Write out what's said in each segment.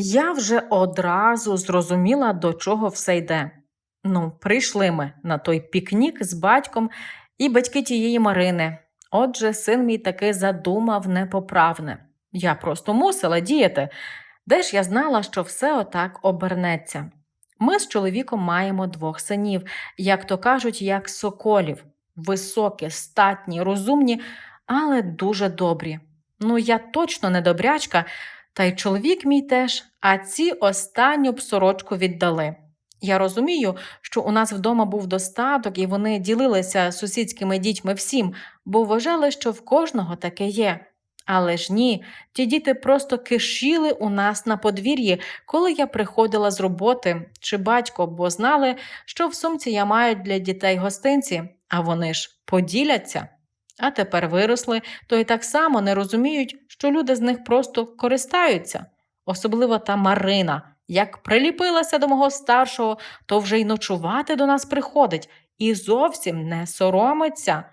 Я вже одразу зрозуміла, до чого все йде. Ну, прийшли ми на той пікнік з батьком і батьки тієї Марини. Отже, син мій таки задумав непоправне. Я просто мусила діяти. Де ж я знала, що все отак обернеться? Ми з чоловіком маємо двох синів, як то кажуть, як соколів, високі, статні, розумні, але дуже добрі. Ну, я точно не добрячка, та й чоловік мій теж, а ці останню б сорочку віддали. Я розумію, що у нас вдома був достаток, і вони ділилися з сусідськими дітьми всім, бо вважали, що в кожного таке є. Але ж ні, ті діти просто кишіли у нас на подвір'ї, коли я приходила з роботи чи батько, бо знали, що в сумці я маю для дітей гостинці, а вони ж поділяться. А тепер виросли, то й так само не розуміють, що люди з них просто користаються. Особливо та Марина. Як приліпилася до мого старшого, то вже й ночувати до нас приходить і зовсім не соромиться.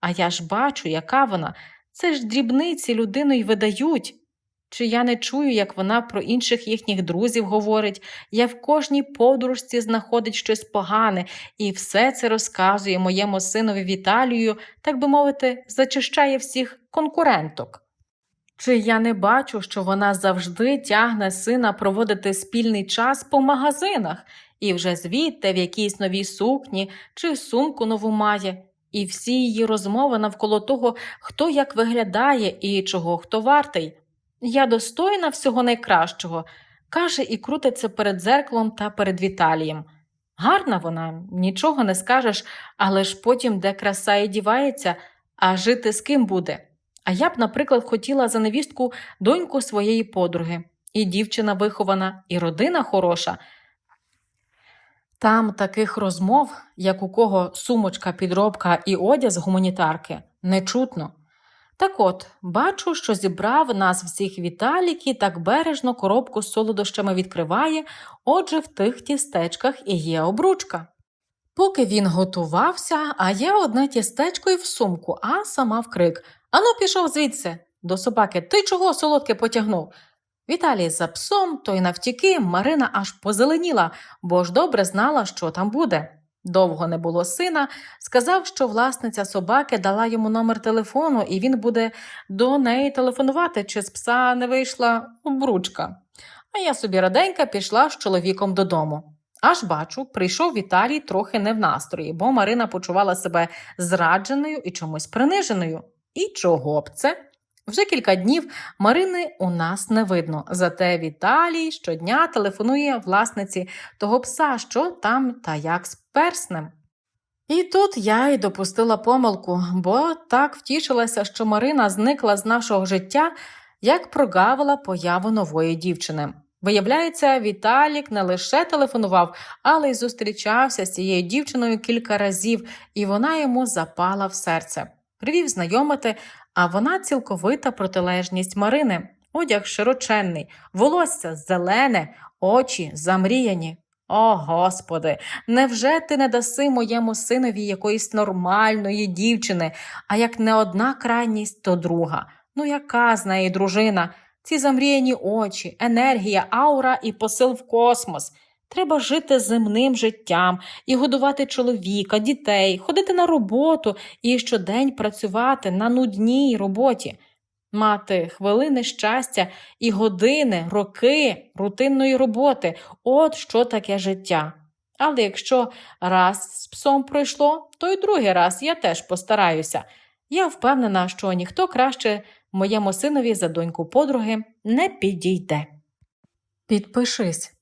А я ж бачу, яка вона. Це ж дрібниці людину й видають. Чи я не чую, як вона про інших їхніх друзів говорить, я в кожній подружці знаходить щось погане, і все це розказує моєму синові Віталію, так би мовити, зачищає всіх конкуренток. Чи я не бачу, що вона завжди тягне сина проводити спільний час по магазинах, і вже звідти в якійсь новій сукні чи сумку нову має, і всі її розмови навколо того, хто як виглядає і чого хто вартий. Я достойна всього найкращого, каже і крутиться перед дзеркалом та перед Віталієм. Гарна вона, нічого не скажеш, але ж потім де краса і дівається, а жити з ким буде. А я б, наприклад, хотіла за невістку доньку своєї подруги. І дівчина вихована, і родина хороша. Там таких розмов, як у кого сумочка, підробка і одяг гуманітарки, не чутно. Так от, бачу, що зібрав нас всіх Віталік і так бережно коробку з солодощами відкриває, отже, в тих тістечках і є обручка. Поки він готувався, а я одне тістечко і в сумку, а сама в крик Ану, пішов звідси. До собаки, ти чого солодке потягнув? Віталій за псом, той навтіки, Марина аж позеленіла, бо ж добре знала, що там буде. Довго не було сина, сказав, що власниця собаки дала йому номер телефону, і він буде до неї телефонувати, чи з пса не вийшла обручка. А я собі раденька пішла з чоловіком додому. Аж бачу, прийшов Віталій трохи не в настрої, бо Марина почувала себе зрадженою і чомусь приниженою. І чого б це? Вже кілька днів Марини у нас не видно, зате Віталій щодня телефонує власниці того пса, що там та як з перснем. І тут я й допустила помилку, бо так втішилася, що Марина зникла з нашого життя, як прогавила появу нової дівчини. Виявляється, Віталік не лише телефонував, але й зустрічався з цією дівчиною кілька разів, і вона йому запала в серце. Привів знайомити, а вона цілковита протилежність Марини. Одяг широченний, волосся зелене, очі замріяні. О, Господи, невже ти не даси моєму синові якоїсь нормальної дівчини, а як не одна крайність, то друга. Ну, яка з неї дружина? Ці замріяні очі, енергія, аура і посил в космос. Треба жити земним життям і годувати чоловіка, дітей, ходити на роботу і щодень працювати на нудній роботі, мати хвилини щастя і години, роки рутинної роботи от що таке життя. Але якщо раз з псом пройшло, то й другий раз я теж постараюся. Я впевнена, що ніхто краще моєму синові за доньку подруги не підійде. Підпишись.